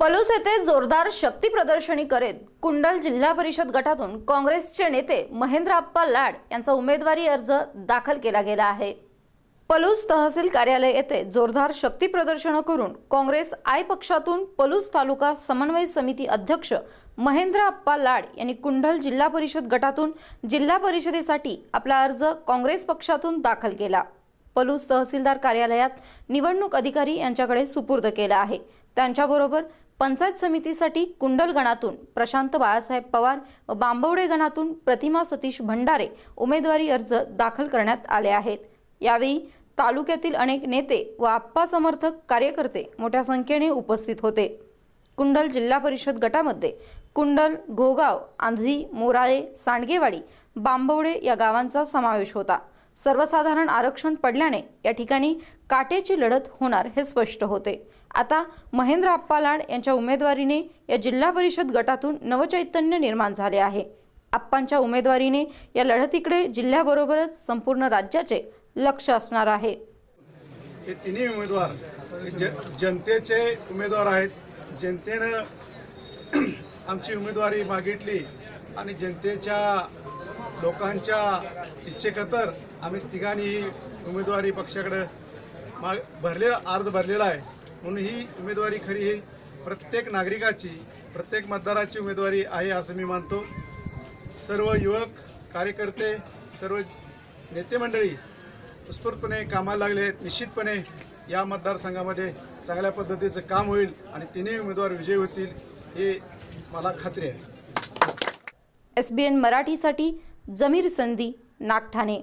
पलूस येथे जोरदार शक्ती प्रदर्शनी करीत कुंडल जिल्हा परिषद गटातून काँग्रेसचे नेते महेंद्र आप्पा लाड यांचा उमेदवारी अर्ज दाखल केला गेला आहे. पलूस तहसील कार्यालय येथे जोरदार शक्ती प्रदर्शनं करून काँग्रेस आय पक्षातून पलूस तालुका समन्वय समिती अध्यक्ष महेंद्र आप्पा लाड यांनी कुंडल जिल्हा परिषद गटातून जिल्हा परिषदेसाठी आपला अर्ज काँग्रेस पक्षातून दाखल केला. पलूस तहसीलदार कार्यालयात निवडणूक अधिकारी यांच्याकडे सुपूर्द केला आहे. त्यांच्याबरोबर पंचायत समितीसाठी कुंडल गणातून प्रशांत बाळासाहेब पवार व बांबवडे गणातून प्रतिमा सतीश भंडारे उमेदवारी अर्ज दाखल करण्यात आले आहेत. यावेळी तालुक्यातील अनेक नेते व आप्पा समर्थक कार्यकर्ते मोठ्या संख्येने उपस्थित होते. कुंडल जिल्हा परिषद गटामध्ये कुंडल घोगाव आंधी मोराळे सांडगेवाडी बांबवडे या गावांचा समावेश होता. सर्वसाधारण आरक्षण पडल्याने या ठिकाणी काटेची लढत होणार हे स्पष्ट होते. आता महेंद्र आप्पा लाड यांच्या उमेदवारीने या जिल्हा परिषद गटातून नवचैतन्य निर्माण झाले आहे. आप्पांच्या उमेदवारीने या लढतीकडे जिल्ह्याबरोबरच संपूर्ण राज्याचे लक्ष असणार आहे. हे तिन्ही उमेदवार जनतेचे उमेदवार आहेत. जनतेनं आमची उमेदवारी मागितली आणि जनतेच्या लोकांच्या इच्छेखतर आम्ही तिघांनी ही उमेदवारी पक्षाकडे माग भरलेला अर्ज भरलेला आहे. म्हणून ही उमेदवारी खरी ही प्रत्येक नागरिकाची प्रत्येक मतदाराची उमेदवारी आहे असं मी मानतो. सर्व युवक कार्यकर्ते सर्व नेते मंडळी उत्स्फूर्तपणे कामाला लागले. निश्चितपणे या मतदारसंघामध्ये चांगल्या पद्धतीचं काम होईल आणि तिन्ही उमेदवार विजयी होतील हे मला खात्री आहे. एस बी एन मराठीसाठी जमीर संधी नागठाणे.